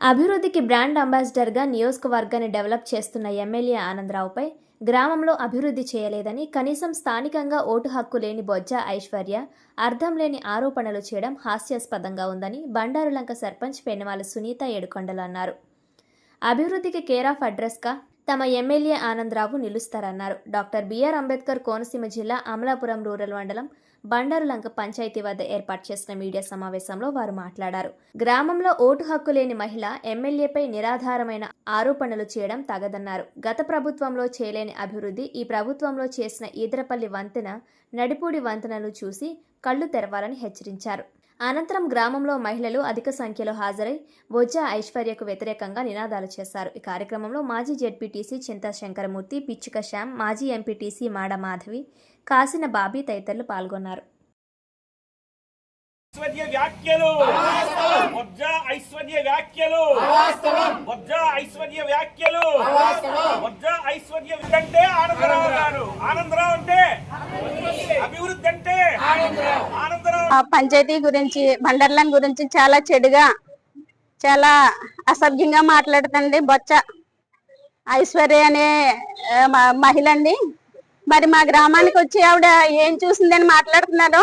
అభివృద్ధికి బ్రాండ్ అంబాసిడర్గా నియోజకవర్గాన్ని డెవలప్ చేస్తున్న ఎమ్మెల్యే ఆనందరావుపై గ్రామంలో అభివృద్ధి చేయలేదని కనీసం స్థానికంగా ఓటు హక్కు లేని బొజ్జ ఐశ్వర్య అర్థం లేని ఆరోపణలు చేయడం హాస్యాస్పదంగా ఉందని బండారులంక సర్పంచ్ పెనుమాల సునీత ఏడుకొండలు అన్నారు. అభివృద్ధికి కేర్ ఆఫ్ అడ్రస్గా తమ ఎమ్మెల్యే ఆనందరావు నిలుస్తారన్నారు. డాక్టర్ బిఆర్ అంబేద్కర్ కోనసీమ జిల్లా అమలాపురం రూరల్ మండలం బండారులంక పంచాయతీ వద్ద ఏర్పాటు చేసిన మీడియా సమావేశంలో వారు మాట్లాడారు. గ్రామంలో ఓటు హక్కు లేని మహిళ ఎమ్మెల్యేపై నిరాధారమైన ఆరోపణలు చేయడం తగదన్నారు. గత ప్రభుత్వంలో చేయలేని అభివృద్ధి ఈ ప్రభుత్వంలో చేసిన ఈదరపల్లి వంతెన నడిపూడి వంతెనలు చూసి కళ్ళు తెరవాలని హెచ్చరించారు. అనంతరం గ్రామంలో మహిళలు అధిక సంఖ్యలో హాజరై బొజ్జ ఐశ్వర్యకు వ్యతిరేకంగా నినాదాలు చేశారు. ఈ కార్యక్రమంలో మాజీ జెడ్పీటీసీ చింతా శంకరమూర్తి పిచ్చుక శ్యామ్ మాజీ ఎంపీటీసీ మాడ మాధవి కాసిన బాబీ తదితరులు పాల్గొన్నారు. ఐశ్వర్య వ్యాఖ్యలు! ఐశ్వర్య వ్యాఖ్యలు! ఐశ్వర్య వ్యాఖ్యలు! ఐశ్వర్య అంటే ఆనందరావు గారు ఆనందరావు అంటే అభివృద్ధి అంటే ఆనందరావు ఆ పంచాయతీ గురించి బండర్లం గురించి చాలా చెడుగా చాలా అసభ్యంగా మాట్లాడుతుంది బొచ్చ ఐశ్వర్య అనే మ- మహిళ అండి మరి మా గ్రామానికి వచ్చి ఆవిడ ఏం చూసిందని మాట్లాడుతున్నారు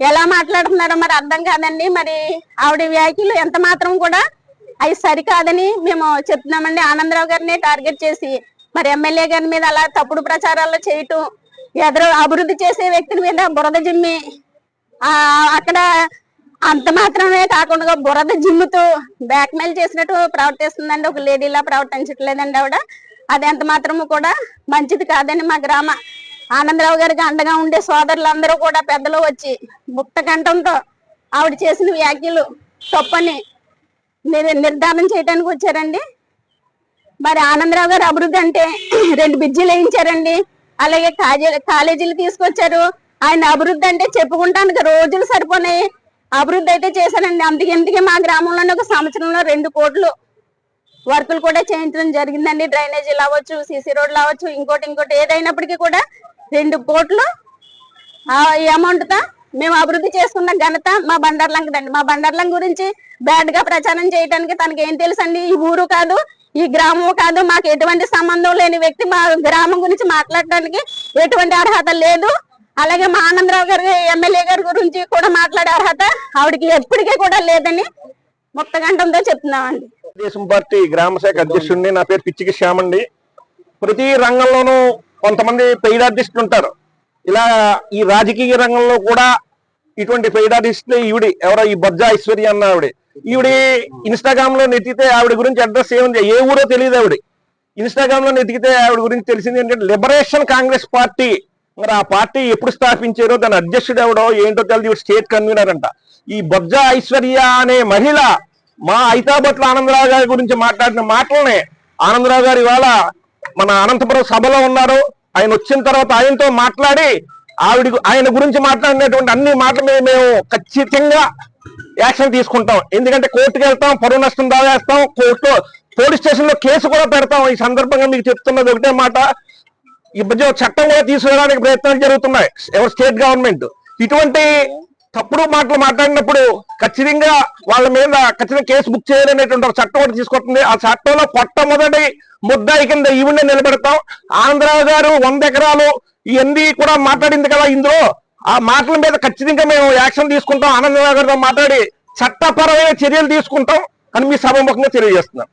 ఎలా మాట్లాడుతున్నారో మరి అర్థం కాదండి. మరి ఆవిడ వ్యాఖ్యలు ఎంత మాత్రం కూడా అవి సరికాదని మేము చెప్తున్నామండి. ఆనందరావు గారిని టార్గెట్ చేసి మరి ఎమ్మెల్యే గారి మీద అలా తప్పుడు ప్రచారాలు చేయటం ఎదురు అభివృద్ధి చేసే వ్యక్తి మీద బురద జిమ్మి అక్కడ అంత మాత్రమే కాకుండా బురద జిమ్ముతూ బ్లాక్మెయిల్ చేసినట్టు ప్రవర్తిస్తుందండి. ఒక లేడీలా ప్రవర్తించట్లేదండి ఆవిడ. అది ఎంత మాత్రము కూడా మంచిది కాదని మా గ్రామ. ఆనందరావు గారికి అండగా ఉండే సోదరులందరూ కూడా పెద్దలు వచ్చి ముక్త కంఠంతో ఆవిడ చేసిన వ్యాఖ్యలు తప్పని నిర్ధారణ చేయడానికి వచ్చారండి. మరి ఆనందరావు గారు అభివృద్ధి అంటే రెండు బ్రిడ్జిలు వేయించారండి. అలాగే కాలేజీలు తీసుకొచ్చారు. ఆయన అభివృద్ధి అంటే చెప్పుకుంటానికి రోజులు సరిపోయి అభివృద్ధి అయితే చేశానండి. అందుకే ఇందుకే మా గ్రామంలోనే ఒక సంవత్సరంలో రెండు కోట్లు వర్కులు కూడా చేయించడం జరిగిందండి. డ్రైనేజీలు అవ్వచ్చు సీసీ రోడ్లు అవ్వచ్చు ఇంకోటి ఇంకోటి ఏదైనప్పటికీ కూడా రెండు కోట్లు ఆ అమౌంట్తో మేము అభివృద్ధి చేసుకున్న ఘనత మా బండర్లంకదండి మా బండర్లం గురించి బ్యాడ్గా ప్రచారం చేయడానికి తనకి ఏం తెలుసండి? ఈ ఊరు కాదు ఈ గ్రామం కాదు మాకు ఎటువంటి సంబంధం లేని వ్యక్తి మా గ్రామం గురించి మాట్లాడడానికి ఎటువంటి అర్హత లేదు. అలాగే మా ఆనందరావు గారి ఎమ్మెల్యే గారి గురించి కూడా మాట్లాడే అర్హత ఆవిడకి ఎప్పటికీ కూడా లేదని ముక్తగంఠంతో చెప్తున్నామండి. తెలుగుదేశం పార్టీ గ్రామ శాఖ అధ్యక్షుడిని నా పేరు పిచ్చికి శ్యామండి. ప్రతి రంగంలోనూ కొంతమంది పెయిడ్ ఆర్టిస్టులు ఉంటారు. ఇలా ఈ రాజకీయ రంగంలో కూడా ఇటువంటి పెయిడ్ ఆర్టిస్టులు ఈవిడి. ఎవరో ఈ బొజ్జ ఐశ్వర్య అన్న ఆవిడ. ఈవిడి ఇన్స్టాగ్రామ్లో నెతికితే ఆవిడ గురించి అడ్రస్ ఏముంది? ఏ ఊరో తెలియదు ఆవిడ. ఇన్స్టాగ్రామ్లో నెతికితే ఆవిడ గురించి తెలిసింది ఏంటంటే లిబరేషన్ కాంగ్రెస్ పార్టీ మరి ఆ పార్టీ ఎప్పుడు స్థాపించారో దాని అధ్యక్షుడు ఎవడో ఏంటో తెలియదు స్టేట్ కన్వీనర్ అంట. ఈ బొజ్జ ఐశ్వర్య అనే మహిళ మా ఐతాబట్ల ఆనందరావు గారి గురించి మాట్లాడిన మాటలనే ఆనందరావు గారు ఇవాళ మన అనంతపురం సభలో ఉన్నారు. ఆయన వచ్చిన తర్వాత ఆయనతో మాట్లాడి ఆవిడ ఆయన గురించి మాట్లాడినటువంటి అన్ని మాటలు మీద మేము ఖచ్చితంగా యాక్షన్ తీసుకుంటాం. ఎందుకంటే కోర్టుకు వెళ్తాం పరువు నష్టం దావేస్తాం కోర్టులో పోలీస్ స్టేషన్లో కేసు కూడా పెడతాం. ఈ సందర్భంగా మీకు చెప్తున్నది ఒకటే మాట. ఈ చట్టం కూడా తీసుకురావడానికి ప్రయత్నాలు జరుగుతున్నాయి. ఎవరు స్టేట్ గవర్నమెంట్. ఇటువంటి తప్పుడు మాటలు మాట్లాడినప్పుడు ఖచ్చితంగా వాళ్ళ మీద ఖచ్చితంగా కేసు బుక్ చేయాలనేటువంటి ఒక చట్టం ఒకటి తీసుకొస్తుంది. ఆ చట్టంలో మొట్టమొదటి ముద్దాయి కింద ఈవిడే నిలబెడతాం. ఆంధ్ర గారు వంద ఎకరాలు ఇవన్నీ కూడా మాట్లాడింది కదా ఇందులో. ఆ మాటల మీద ఖచ్చితంగా మేము యాక్షన్ తీసుకుంటాం. ఆనందరావు గారితో మాట్లాడి చట్టపరమైన చర్యలు తీసుకుంటాం. అని మీ సభముఖంగా తెలియజేస్తున్నాం.